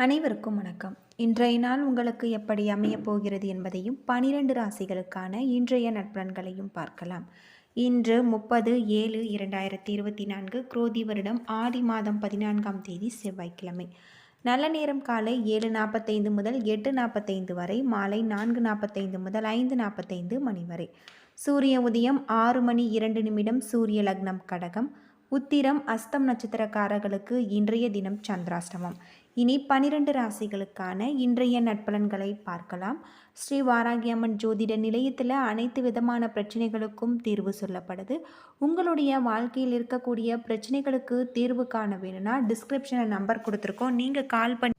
அனைவருக்கும் வணக்கம். இன்றைய நாள் உங்களுக்கு எப்படி அமையப் போகிறது என்பதையும் பனிரெண்டு ராசிகளுக்கான இன்றைய நற்பலன்களையும் பார்க்கலாம். இன்று முப்பது ஏழு இரண்டாயிரத்தி இருபத்தி நான்கு குரோதி வருடம் ஆடி மாதம் பதினான்காம் தேதி செவ்வாய்க்கிழமை. நல்ல நேரம் காலை ஏழு நாற்பத்தைந்து முதல் எட்டு நாற்பத்தைந்து வரை மாலை நான்கு நாற்பத்தைந்து முதல் ஐந்து நாற்பத்தைந்து மணி வரை. சூரிய உதயம் ஆறு மணி இரண்டு நிமிடம் சூரிய லக்னம் கடகம். உத்திரம் அஸ்தம் நட்சத்திரக்காரர்களுக்கு இன்றைய தினம் சந்திராஷ்டமம். இனி பனிரெண்டு ராசிகளுக்கான இன்றைய நட்பலன்களை பார்க்கலாம். ஸ்ரீ வாராகியம்மன் ஜோதிட நிலையத்தில் அனைத்து விதமான பிரச்சனைகளுக்கும் தீர்வு சொல்லப்படுது. உங்களுடைய வாழ்க்கையில் இருக்கக்கூடிய பிரச்சனைகளுக்கு தீர்வு காண வேணும்னா டிஸ்கிரிப்ஷனில் நம்பர் கொடுத்துருக்கோம். நீங்கள் கால் பண்ணி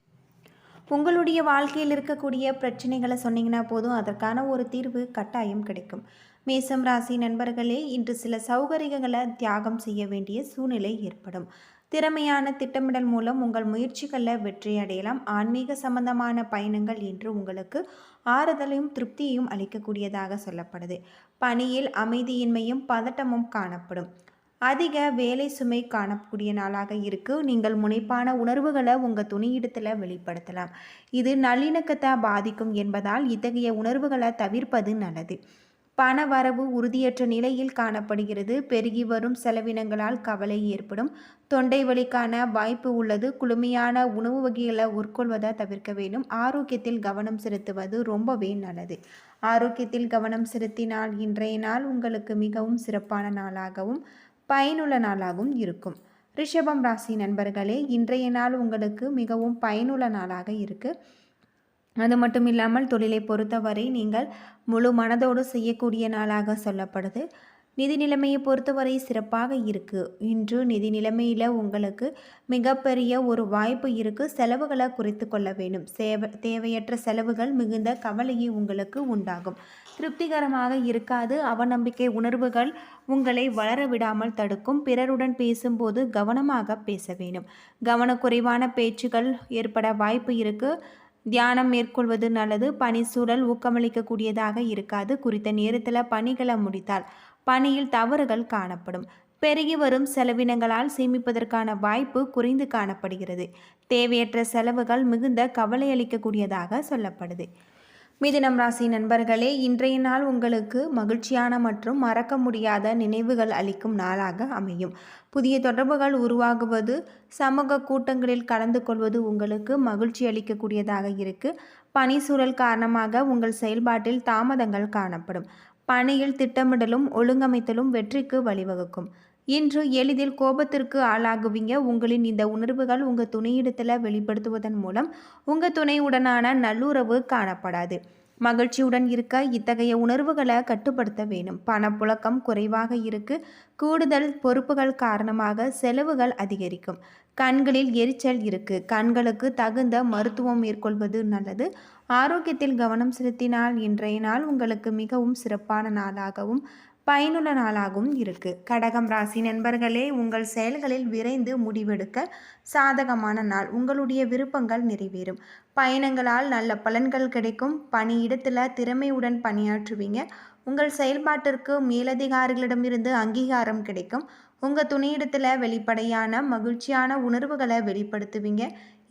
உங்களுடைய வாழ்க்கையில் இருக்கக்கூடிய பிரச்சனைகளை சொன்னீங்கன்னா போதும் அதற்கான ஒரு தீர்வு கட்டாயம் கிடைக்கும். மேசம் ராசி நண்பர்களே இன்று சில சௌகரியங்களை தியாகம் செய்ய வேண்டிய சூழ்நிலை ஏற்படும். திறமையான திட்டமிடல் மூலம் உங்கள் முயற்சிகளில் வெற்றி அடையலாம் ஆன்மீக சம்பந்தமான பயணங்கள் என்று உங்களுக்கு ஆறுதலையும் திருப்தியையும் அளிக்கக்கூடியதாக சொல்லப்படுது. பணியில் அமைதியின்மையும் பதட்டமும் காணப்படும். அதிக வேலை சுமை காணக்கூடிய நாளாக இருக்கு. நீங்கள் முனைப்பான உணர்வுகளை உங்கள் துணியிடத்தில் வெளிப்படுத்தலாம். இது நல்லிணக்கத்தை பாதிக்கும் என்பதால் இத்தகைய உணர்வுகளை தவிர்ப்பது நல்லது. பண வரவு உறுதியற்ற நிலையில் காணப்படுகிறது. பெருகி வரும் செலவினங்களால் கவலை ஏற்படும். தொண்டை வலிக்கான வாய்ப்பு உள்ளது. குளுமையான உணவு வகைகளை உட்கொள்வதை தவிர்க்க வேண்டும். ஆரோக்கியத்தில் கவனம் செலுத்துவது ரொம்பவே நல்லது. ஆரோக்கியத்தில் கவனம் செலுத்தினால் இன்றைய நாள் உங்களுக்கு மிகவும் சிறப்பான நாளாகவும் பயனுள்ள நாளாகவும் இருக்கும். ரிஷபம் ராசி நண்பர்களே இன்றைய நாள் உங்களுக்கு மிகவும் பயனுள்ள நாளாக இருக்குது அது மட்டும் இல்லாமல் தொழிலை பொறுத்தவரை நீங்கள் முழு மனதோடு செய்யக்கூடிய நாளாக சொல்லப்படுது. நிதி நிலைமையை பொறுத்தவரை சிறப்பாக இருக்குது இன்று நிதி நிலைமையில் உங்களுக்கு மிகப்பெரிய ஒரு வாய்ப்பு இருக்குது செலவுகளை குறைத்து கொள்ள வேண்டும். சேவ தேவையற்ற செலவுகள் மிகுந்த கவலையை உங்களுக்கு உண்டாகும். திருப்திகரமாக இருக்காது. அவநம்பிக்கை உணர்வுகள் உங்களை வளர விடாமல் தடுக்கும். பிறருடன் பேசும்போது கவனமாக பேச வேண்டும். கவனக்குறைவான பேச்சுகள் ஏற்பட வாய்ப்பு இருக்குது தியானம் மேற்கொள்வது நல்லது. பனி சூழல் ஊக்கமளிக்கக்கூடியதாக இருக்காது. குறித்த நேரத்தில் பணிகளை முடித்தால் பணியில் தவறுகள் காணப்படும். பெருகி வரும் செலவினங்களால் சேமிப்பதற்கான வாய்ப்பு குறைந்து காணப்படுகிறது. தேவையற்ற செலவுகள் மிகுந்த கவலையளிக்கக்கூடியதாக சொல்லப்படுது. மிதுனம் ராசி நண்பர்களே இன்றைய நாள் உங்களுக்கு மகிழ்ச்சியான மற்றும் மறக்க முடியாத நினைவுகள் அளிக்கும் நாளாக அமையும். புதிய தொடர்புகள் உருவாகுவது சமூக கூட்டங்களில் கலந்து கொள்வது உங்களுக்கு மகிழ்ச்சி அளிக்கக்கூடியதாக இருக்கு. பணி சூழல் காரணமாக உங்கள் செயல்பாட்டில் தாமதங்கள் காணப்படும். பணியில் திட்டமிடலும் ஒழுங்கமைத்தலும் வெற்றிக்கு வழிவகுக்கும். இன்று எளிதில் கோபத்திற்கு ஆளாகுவீங்க. உங்களின் இந்த உணர்வுகள் உங்கள் துணையிடத்தில் வெளிப்படுத்துவதன் மூலம் உங்கள் துணையுடனான நல்லுறவு காணப்படாது. மகிழ்ச்சியுடன் இருக்க இத்தகைய உணர்வுகளை கட்டுப்படுத்த வேண்டும். பணப்புழக்கம் குறைவாக இருக்கு. கூடுதல் பொறுப்புகள் காரணமாக செலவுகள் அதிகரிக்கும். கண்களில் எரிச்சல் இருக்கு. கண்களுக்கு தகுந்த மருத்துவம் மேற்கொள்வது நல்லது. ஆரோக்கியத்தில் கவனம் செலுத்தினால் இன்றைய நாள் உங்களுக்கு மிகவும் சிறப்பான நாளாகவும் பயனுள்ள நாளாகவும் இருக்கு. கடகம் ராசி நண்பர்களே உங்கள் செயல்களில் விரைந்து முடிவெடுக்க சாதகமான நாள். உங்களுடைய விருப்பங்கள் நிறைவேறும். பயணங்களால் நல்ல பலன்கள் கிடைக்கும். பணியிடத்தில் திறமையுடன் பணியாற்றுவீங்க. உங்கள் செயல்பாட்டிற்கு மேலதிகாரிகளிடமிருந்து அங்கீகாரம் கிடைக்கும். உங்கள் துணையிடத்தில் வெளிப்படையான மகிழ்ச்சியான உணர்வுகளை வெளிப்படுத்துவீங்க.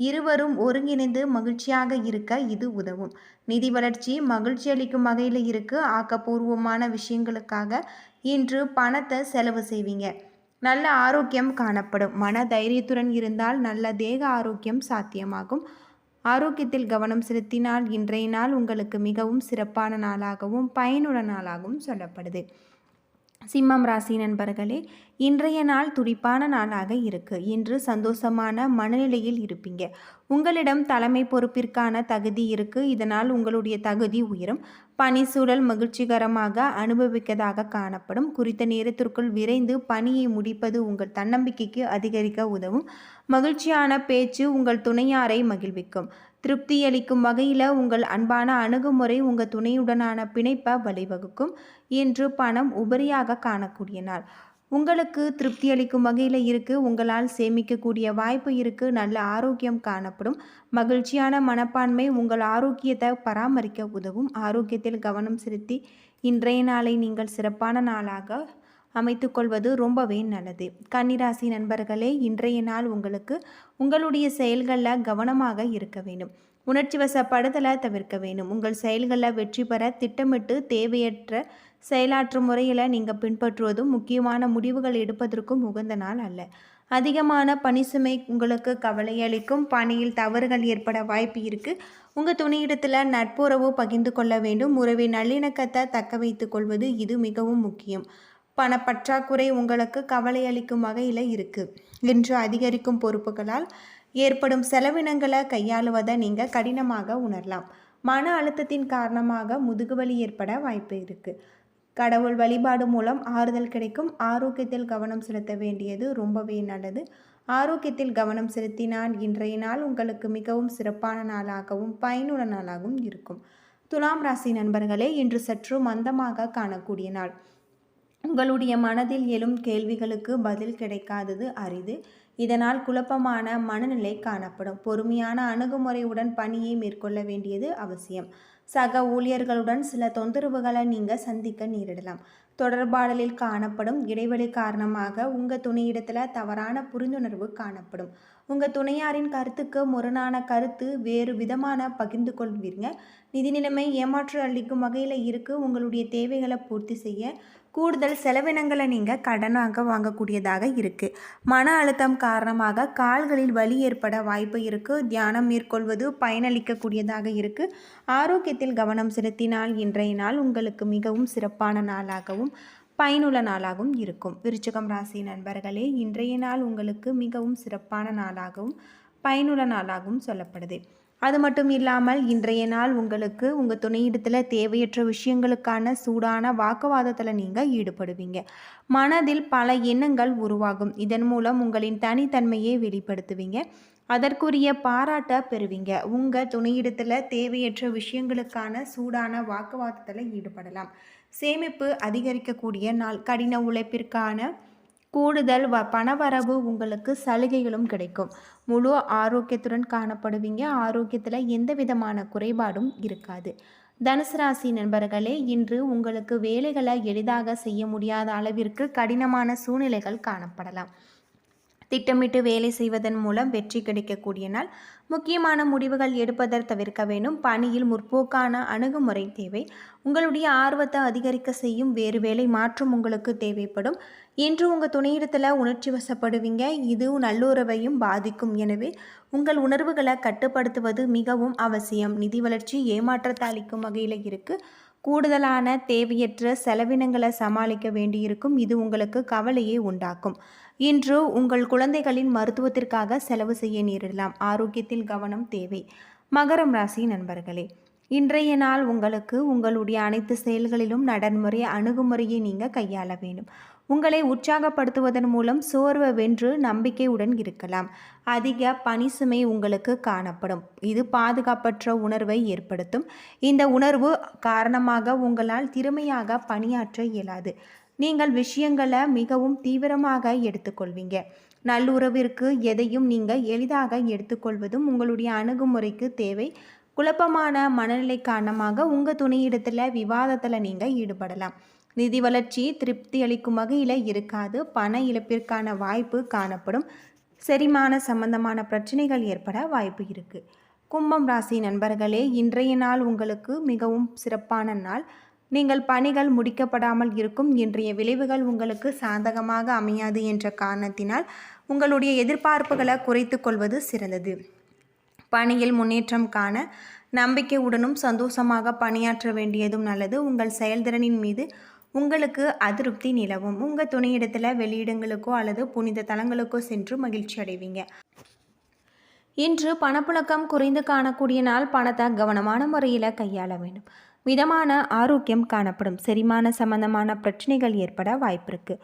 இருவரும் ஒருங்கிணைந்து மகிழ்ச்சியாக இருக்க இது உதவும். நிதி வளர்ச்சி மகிழ்ச்சி அளிக்கும் வகையில் இருக்கு. ஆக்கப்பூர்வமான விஷயங்களுக்காக இன்று பணத்தை செலவு செய்வீங்க. நல்ல ஆரோக்கியம் காணப்படும். மன தைரியத்துடன் இருந்தால் நல்ல தேக ஆரோக்கியம் சாத்தியமாகும். ஆரோக்கியத்தில் கவனம் செலுத்தினால் இன்றைய நாள் உங்களுக்கு மிகவும் சிறப்பான நாளாகவும் பயனுள்ள நாளாகவும் சொல்லப்படுது. சிம்மம் ராசி நண்பர்களே இன்றைய நாள் துடிப்பான நாளாக இருக்கு. இன்று சந்தோஷமான மனநிலையில் இருப்பீங்க. உங்களிடம் தலைமை பொறுப்பிற்கான தகுதி இருக்கு. இதனால் உங்களுடைய தகுதி உயரும். பணி சூழல் மகிழ்ச்சிகரமாக அனுபவிக்கதாக காணப்படும். குறித்த நேரத்திற்குள் விரைந்து பணியை முடிப்பது உங்கள் தன்னம்பிக்கைக்கு அதிகரிக்க உதவும். மகிழ்ச்சியான பேச்சு உங்கள் துணையாரை மகிழ்விக்கும். திருப்தியளிக்கும் வகையில் உங்கள் அன்பான அணுகுமுறை உங்கள் துணையுடனான பிணைப்பை வழிவகுக்கும் என்று பணம் உபரியாக காணக்கூடிய நாள் உங்களுக்கு திருப்தி அளிக்கும் வகையில் இருக்குது உங்களால் சேமிக்கக்கூடிய வாய்ப்பு இருக்குது நல்ல ஆரோக்கியம் காணப்படும். மகிழ்ச்சியான மனப்பான்மை உங்கள் ஆரோக்கியத்தை பராமரிக்க உதவும். ஆரோக்கியத்தில் கவனம் செலுத்தி இன்றைய நாளை நீங்கள் சிறப்பான நாளாக அமைத்துக்கொள்வது ரொம்பவே நல்லது. கன்னிராசி நண்பர்களே இன்றைய நாள் உங்களுக்கு உங்களுடைய செயல்களில் கவனமாக இருக்க வேண்டும். உணர்ச்சி வசப்படுதலை தவிர்க்க வேணும் உங்கள் செயல்களில் வெற்றி பெற திட்டமிட்டு தேவையற்ற செயலாற்றும் முறையில் நீங்கள் பின்பற்றுவதும் முக்கியமான முடிவுகள் எடுப்பதற்கும் உகந்த நாள் அல்ல. அதிகமான பணிசுமை உங்களுக்கு கவலையளிக்கும். பணியில் தவறுகள் ஏற்பட வாய்ப்பு இருக்குது உங்கள் துணையிடத்தில் நட்புறவு பகிர்ந்து கொள்ள வேண்டும். உறவின் நல்லிணக்கத்தை தக்க வைத்துக் கொள்வது இது மிகவும் முக்கியம். பணப்பற்றாக்குறை உங்களுக்கு கவலை அளிக்கும் வகையில் இருக்குது இன்று அதிகரிக்கும் பொறுப்புகளால் ஏற்படும் செலவினங்களை கையாளுவதை நீங்கள் கடினமாக உணரலாம். மன அழுத்தத்தின் காரணமாக முதுகுவலி ஏற்பட வாய்ப்பு இருக்குது கடவுள் வழிபாடு மூலம் ஆறுதல் கிடைக்கும். ஆரோக்கியத்தில் கவனம் செலுத்த வேண்டியது ரொம்பவே நல்லது. ஆரோக்கியத்தில் கவனம் செலுத்தினால் இன்றைய நாள் உங்களுக்கு மிகவும் சிறப்பான நாளாகவும் பயனுள்ள நாளாகவும் இருக்கும். துலாம் ராசி நண்பர்களே இன்று சற்று மந்தமாக காணக்கூடிய நாள். உங்களுடைய மனதில் எழும் கேள்விகளுக்கு பதில் கிடைக்காதது அரிது. இதனால் குழப்பமான மனநிலை காணப்படும். பொறுமையான அணுகுமுறையுடன் பணியை மேற்கொள்ள வேண்டியது அவசியம். சக ஊழியர்களுடன் சில தொந்தரவுகளை நீங்கள் சந்திக்க நேரிடலாம். தொடர்பாடலில் காணப்படும் இடைவெளி காரணமாக உங்கள் துணையிடத்தில் தவறான புரிந்துணர்வு காணப்படும். உங்கள் துணையாரின் கருத்துக்கு முரணான கருத்து வேறு விதமான பகிர்ந்து கொள்வீங்க நிதி நிலைமை ஏமாற்று அளிக்கும் வகையில் இருக்குது உங்களுடைய தேவைகளை பூர்த்தி செய்ய கூடுதல் செலவினங்களை நீங்கள் கடனாக வாங்கக்கூடியதாக இருக்குது மன அழுத்தம் காரணமாக கால்களில் வலி ஏற்பட வாய்ப்பு இருக்குது தியானம் மேற்கொள்வது பயனளிக்கக்கூடியதாக இருக்குது ஆரோக்கியத்தில் கவனம் செலுத்தினால் இன்றைய நாள் உங்களுக்கு மிகவும் சிறப்பான நாளாகவும் பயனுள்ள நாளாகவும் இருக்கும். விருச்சகம் ராசி நண்பர்களே இன்றைய நாள் உங்களுக்கு மிகவும் சிறப்பான நாளாகவும் பயனுள்ள நாளாகவும் சொல்லப்படுது. அது மட்டும் இல்லாமல் இன்றைய நாள் உங்களுக்கு உங்கள் துணையிடத்தில் தேவையற்ற விஷயங்களுக்கான சூடான வாக்குவாதத்தில் நீங்கள் ஈடுபடுவீங்க. மனதில் பல எண்ணங்கள் உருவாகும். இதன் மூலம் உங்களின் தனித்தன்மையை வெளிப்படுத்துவீங்க. அதற்குரிய பாராட்ட பெறுவீங்க. உங்கள் துணையிடத்தில் தேவையற்ற விஷயங்களுக்கான சூடான வாக்குவாதத்தில் ஈடுபடலாம். சேமிப்பு அதிகரிக்கக்கூடிய நாள். கடின உழைப்பிற்கான கூடுதல் வ பணவரவு உங்களுக்கு சலுகைகளும் கிடைக்கும். முழு ஆரோக்கியத்துடன் காணப்படுவீங்க. ஆரோக்கியத்தில் எந்த விதமான குறைபாடும் இருக்காது. தனுசு ராசி நண்பர்களே இன்று உங்களுக்கு வேலைகளை எளிதாக செய்ய முடியாத அளவிற்கு கடினமான சூழ்நிலைகள் காணப்படலாம். திட்டமிட்டு வேலை செய்வதன் மூலம் வெற்றி கிடைக்கக்கூடிய நாள். முக்கியமான முடிவுகள் எடுப்பதை தவிர்க்க வேண்டும். பணியில் முற்போக்கான அணுகுமுறை தேவை. உங்களுடைய ஆர்வத்தை அதிகரிக்க செய்யும் வேறு வேலை மாற்றம் உங்களுக்கு தேவைப்படும். இன்று உங்கள் துணையிடத்தில் உணர்ச்சி வசப்படுவீங்க. இது நல்லுறவையும் பாதிக்கும். எனவே உங்கள் உணர்வுகளை கட்டுப்படுத்துவது மிகவும் அவசியம். நிதி வளர்ச்சி ஏமாற்றத்தை அளிக்கும் வகையில் இருக்குது கூடுதலான தேவையற்ற செலவினங்களை சமாளிக்க வேண்டியிருக்கும். இது உங்களுக்கு கவலையை உண்டாக்கும். இன்று உங்கள் குழந்தைகளின் மருத்துவத்திற்காக செலவு செய்ய நேரிடலாம். ஆரோக்கியத்தில் கவனம் தேவை. மகரம் ராசி நண்பர்களே இன்றைய நாள் உங்களுக்கு உங்களுடைய அனைத்து செயல்களிலும் நடைமுறை அணுகுமுறையை நீங்கள் கையாள வேண்டும். உங்களை உற்சாகப்படுத்துவதன் மூலம் சோர்வை வென்று நம்பிக்கையுடன் இருக்கலாம். அதிக பணிசுமை உங்களுக்கு காணப்படும். இது பாதுகாப்பற்ற உணர்வை ஏற்படுத்தும். இந்த உணர்வு காரணமாக உங்களால் திறமையாக பணியாற்ற இயலாது. நீங்கள் விஷயங்களை மிகவும் தீவிரமாக எடுத்துக்கொள்வீங்க. நல்லுறவிற்கு எதையும் நீங்கள் எளிதாக எடுத்துக்கொள்வதும் உங்களுடைய அணுகுமுறைக்கு தேவை. குழப்பமான மனநிலை காரணமாக உங்கள் துணையிடத்தில் விவாதத்தில் நீங்கள் ஈடுபடலாம். நிதி வளர்ச்சி திருப்தி அளிக்கும் வகையில் இருக்காது. பண இழப்பிற்கான வாய்ப்பு காணப்படும். செரிமான சம்பந்தமான பிரச்சனைகள் ஏற்பட வாய்ப்பு இருக்குது கும்பம் ராசி நண்பர்களே இன்றைய நாள் உங்களுக்கு மிகவும் சிறப்பான நாள். நீங்கள் பணிகள் முடிக்கப்படாமல் இருக்கும் இன்றைய விளைவுகள் உங்களுக்கு சாதகமாக அமையாது என்ற காரணத்தினால் உங்களுடைய எதிர்பார்ப்புகளை குறைத்து கொள்வது சிறந்தது. பணியில் முன்னேற்றம் காண நம்பிக்கையுடனும் சந்தோஷமாக பணியாற்ற வேண்டியதும் நல்லது. உங்கள் செயல்திறனின் மீது உங்களுக்கு அதிருப்தி நிலவும். உங்கள் துணையிடத்தில் வெளியிடங்களுக்கோ அல்லது புனித தலங்களுக்கோ சென்று மகிழ்ச்சி அடைவீங்க. இன்று பணப்புழக்கம் குறைந்து காணக்கூடிய நாள். பணத்தை கவனமான முறையில் கையாள வேண்டும். மிதமான ஆரோக்கியம் காணப்படும். செரிமான சம்பந்தமான பிரச்சனைகள் ஏற்பட வாய்ப்பிருக்கு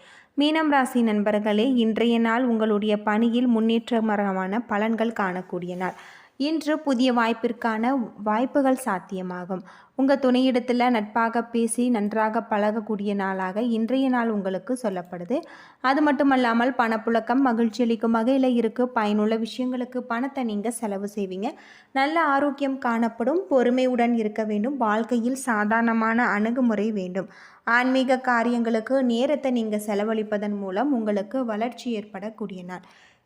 மீனம் ராசி நண்பர்களே இன்றைய நாள் உங்களுடைய பணியில் முன்னேற்றமரமான பலன்கள் காணக்கூடிய நாள். இன்று புதிய வாய்ப்பிற்கான வாய்ப்புகள் சாத்தியமாகும். உங்கள் துணையிடத்தில் நட்பாக பேசி நன்றாக பழகக்கூடிய நாளாக இன்றைய நாள் உங்களுக்கு சொல்லப்படுது. அது மட்டுமல்லாமல் பணப்புழக்கம் மகிழ்ச்சி அளிக்கும் வகையில் இருக்குது பயனுள்ள விஷயங்களுக்கு பணத்தை நீங்கள் செலவு செய்வீங்க. நல்ல ஆரோக்கியம் காணப்படும். பொறுமையுடன் இருக்க வேண்டும். வாழ்க்கையில் சாதாரணமான அணுகுமுறை வேண்டும். ஆன்மீக காரியங்களுக்கு நேரத்தை நீங்கள் செலவழிப்பதன் மூலம் உங்களுக்கு வளர்ச்சி ஏற்படக்கூடிய நாள்.